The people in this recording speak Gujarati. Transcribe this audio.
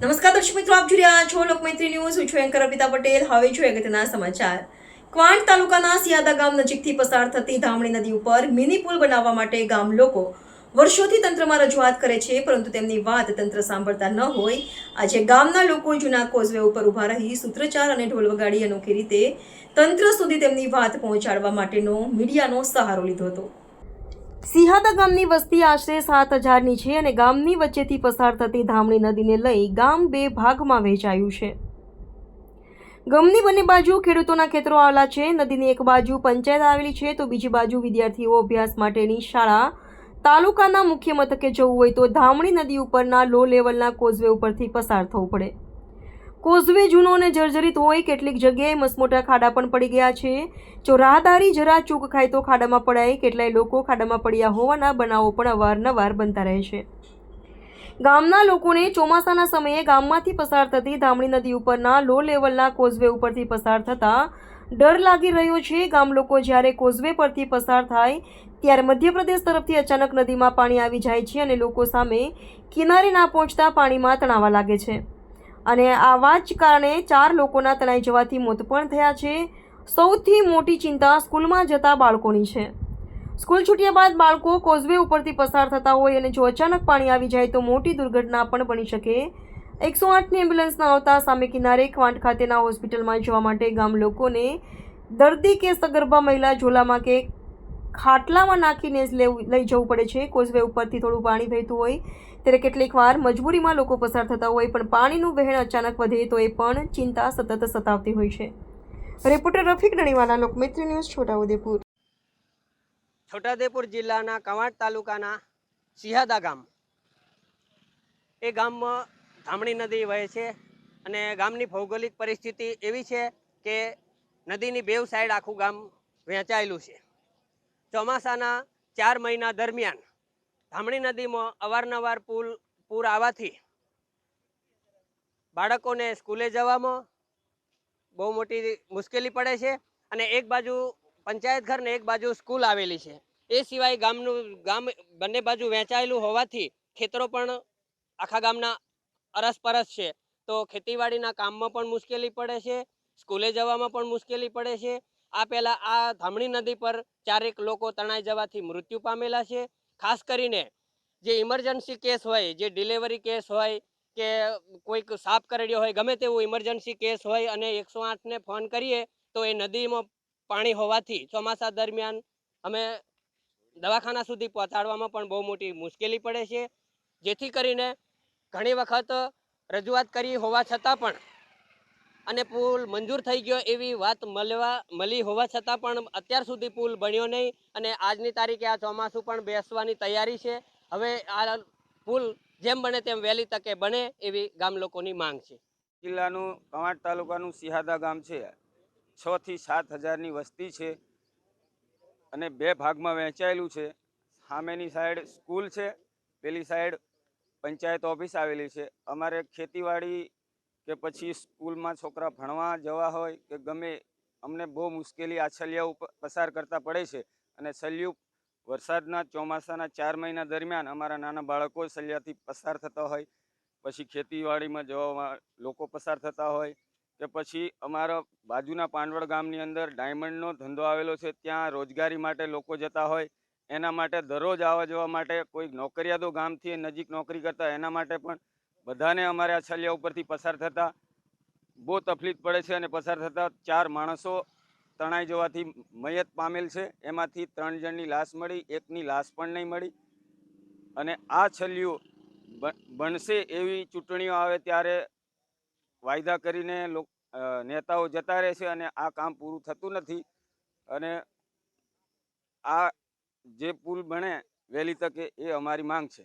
નમસ્કાર દર્શક મિત્રો, આપ જોઈ રહ્યા છો લોકમૈત્રી ન્યૂઝ. હું છું એન્કર અર્પિતા પટેલ. હવે જોઈએ અગત્યના સમાચાર. ક્વાંટ તાલુકાના સિયાદા ગામ નજીકથી પસાર થતી ધામણી નદી ઉપર મિની પુલ બનાવવા માટે ગામ લોકો વર્ષોથી તંત્રમાં રજૂઆત કરે છે, પરંતુ તેમની વાત તંત્ર સાંભળતા ન હોય. આજે ગામના લોકો જૂના કોઝવે ઉપર ઊભા રહી સૂત્રચાર અને ઢોલ વગાડી અનોખી રીતે તંત્ર સુધી તેમની વાત પહોંચાડવા માટેનો મીડિયાનો સહારો લીધો હતો. સિંહાદા ગામની વસ્તી આશરે સાત હજારની છે અને ગામની વચ્ચેથી પસાર થતી ધામણી નદીને લઈ ગામ બે ભાગમાં વહેંચાયું છે. ગામની બંને બાજુ ખેડૂતોના ખેતરો આવેલા છે, નદીની એક બાજુ પંચાયત આવેલી છે તો બીજી બાજુ વિદ્યાર્થીઓ અભ્યાસ માટેની શાળા, તાલુકાના મુખ્ય મથકે જવું હોય તો ધામણી નદી ઉપરના લો લેવલના કોઝવે ઉપરથી પસાર થવું પડે. કોઝવે જૂનો અને જર્જરિત હોય કેટલીક જગ્યાએ મસમોટા ખાડા પણ પડી ગયા છે. જો રાહદારી જરા ચૂક ખાય તો ખાડામાં પડાય. કેટલાય લોકો ખાડામાં પડ્યા હોવાના બનાવો પણ અવારનવાર બનતા રહે છે. ગામના લોકોને ચોમાસાના સમયે ગામમાંથી પસાર થતી ધામણી નદી ઉપરના લો લેવલના કોઝવે ઉપરથી પસાર થતા ડર લાગી રહ્યો છે. ગામ લોકો જ્યારે કોઝવે પરથી પસાર થાય, ત્યારે મધ્યપ્રદેશ તરફથી અચાનક નદીમાં પાણી આવી જાય છે અને લોકો સામે કિનારે ના પહોંચતા પાણીમાં તણાવા લાગે છે. અને આવા જ કારણે ચાર લોકોના તણાઈ જવાથી મોત પણ થયા છે. સૌથી મોટી ચિંતા સ્કૂલમાં જતા બાળકોની છે. સ્કૂલ છૂટ્યા બાદ બાળકો કોઝવે ઉપરથી પસાર થતા હોય અને જો અચાનક પાણી આવી જાય તો મોટી દુર્ઘટના પણ બની શકે. એકસો આઠની એમ્બ્યુલન્સ આવતા સામે કિનારે ક્વાંટ ખાતેના હોસ્પિટલમાં જવા માટે ગામ લોકોને દર્દી કે સગર્ભા મહિલા ઝોલામાં કે ખાટલામાં નાખીને જ લેવું લઈ જવું પડે છે. કોઝવે ઉપરથી થોડું પાણી વહેતું હોય, ત્યારે કેટલીક વાર મજબૂરીમાં લોકો પસાર થતા હોય, પણ પાણીનું વહેણ અચાનક વધે તો એ પણ ચિંતા સતત સતાવતી હોય છે. Reporter Rafiq Naniwala Lokmitra news, Chhotaudepur. Chhota Udepur જિલ્લાના કવાંટ તાલુકાના સિહાદા ગામ. એ ગામમાં ધામણી નદી વહે છે અને ગામની ભૌગોલિક પરિસ્થિતિ એવી છે કે નદીની બેવ સાઈડ આખું ગામ વહેંચાયેલું છે. ચોમાસાના ચાર મહિના દરમિયાન ધામણી નદીમાં અવારનવાર પુલ, પૂર આવવાથી બાળકોને સ્કૂલે જવામાં બહુ મોટી મુશ્કેલી પડે છે અને એક બાજુ પંચાયત ઘર ને એક બાજુ સ્કૂલ આવેલી છે. એ સિવાય ગામનું, ગામ બંને બાજુ વહેંચાયેલું હોવાથી ખેતરો પણ આખા ગામના અરસપરસ છે. તો ખેતીવાડીના કામમાં પણ મુશ્કેલી પડે છે, સ્કૂલે જવામાં પણ મુશ્કેલી પડે છે આ પહેલાં આ ધામણી નદી પર ચારેક લોકો તણાઈ જવાથી મૃત્યુ પામેલા છે. ખાસ કરીને જે ઇમરજન્સી કેસ હોય, જે ડિલિવરી કેસ હોય કે કોઈક સાપ કરડ્યો હોય, ગમે તેવું ઇમરજન્સી કેસ હોય અને એકસો આઠને ફોન કરીએ તો એ નદીમાં પાણી હોવાથી ચોમાસા દરમિયાન અમે દવાખાના સુધી પહોંચાડવામાં પણ બહુ મોટી મુશ્કેલી પડે છે. જેથી કરીને ઘણી વખત રજૂઆત કરી હોવા છતાં પણ અને પુલ મંજૂર થઈ ગયો એવી વાત મળવા મળી હોવા છતાં પણ અત્યાર સુધી પુલ બન્યો નહીં અને આજની તારીખે આ ચોમાસું પણ બેસવાની તૈયારી છે. હવે આ પુલ જેમ બને તેમ વહેલી તકે બને એવી ગામ લોકોની માંગ છે. જિલ્લાનું કવાંટ તાલુકાનું સિહાદા ગામ છે. છ થી સાત હજારની વસ્તી છે અને બે ભાગમાં વહેંચાયેલું છે. સામેની સાઈડ સ્કૂલ છે, પેલી સાઈડ પંચાયત ઓફિસ આવેલી છે. અમારે ખેતીવાડી કે પછી સ્કૂલમાં છોકરા ભણવા જવા હોય કે ગમે, અમને બહુ મુશ્કેલી આ છલિયા પસાર કરતા પડે છે. અને છલિયું વરસાદના ચોમાસાના ચાર મહિના દરમિયાન અમારા નાના બાળકો સલિયાથી પસાર થતા હોય. પછી ખેતીવાડીમાં જવામાં લોકો પસાર થતા હોય. કે પછી અમારા બાજુના પાંડવડ ગામની અંદર ડાયમંડનો ધંધો આવેલો છે. ત્યાં રોજગારી માટે લોકો જતા હોય. એના માટે દરરોજ આવવા જવા માટે કોઈ નોકરિયાતો ગામથી નજીક નોકરી કરતા એના માટે પણ બધાને અમારે આ છલિયા ઉપરથી પસાર થતાં બહુ તકલીફ પડે છે અને પસાર થતાં ચાર માણસો તણાઈ જવાથી મયત પામેલ છે. એમાંથી ત્રણ જણની લાશ મળી, એકની લાશ પણ નહીં મળી. અને આ છલિયું બનશે એવી ચૂંટણીઓ આવે ત્યારે વાયદા કરીને નેતાઓ જતા રહે છે અને આ કામ પૂરું થતું નથી. અને આ જે પુલ બને વહેલી તકે એ અમારી માંગ છે.